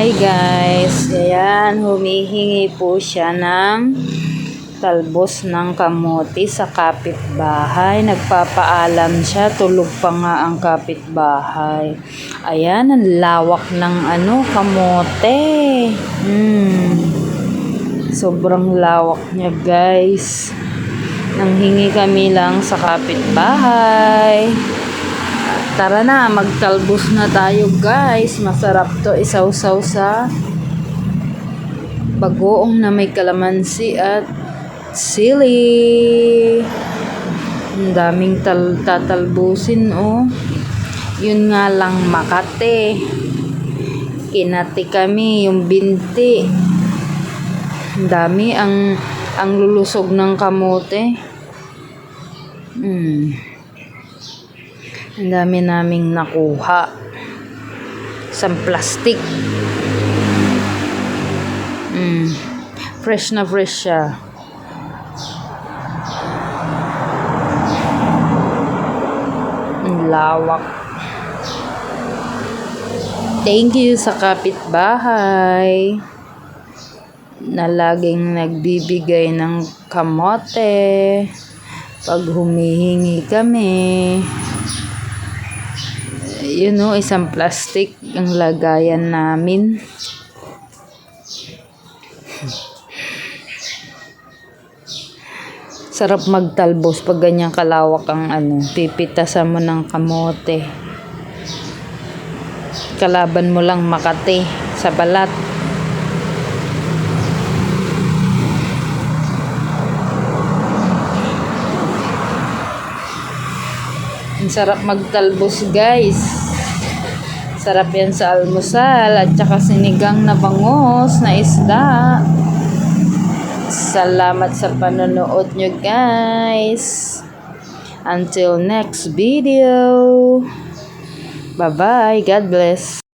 Hi guys, ayan, humihingi po siya ng talbos ng kamote sa kapitbahay. Nagpapaalam siya, tulog pa nga ang kapitbahay. Ayan, ang lawak ng ano, kamote. Hmm. Sobrang lawak niya guys. Nanghingi kami lang sa kapitbahay. Tara na, magtalbos na tayo guys. Masarap to isaw-saw sa bagoong na may kalamansi at sili. Ang daming tal tatalbusin oh. Yun nga lang Makate. Kinati kami yung binti. Ang dami ang ang lulusog ng kamote. Hmm. Ang dami naming nakuha. Sa plastic. Mm. Fresh na fresh siya. Ang lawak. Thank you sa kapitbahay na laging nagbibigay ng kamote pag humihingi kami yun know, isang plastic ang lagayan namin. Sarap magtalbos pag ganyan kalawak ang ano, pipitasan mo ng kamote. Kalaban mo lang makati sa balat. Ang sarap magtalbos guys. Sarap yan sa almusal at saka sinigang na bangos na isda. Salamat sa panonood nyo guys. Until next video. Bye-bye. God bless.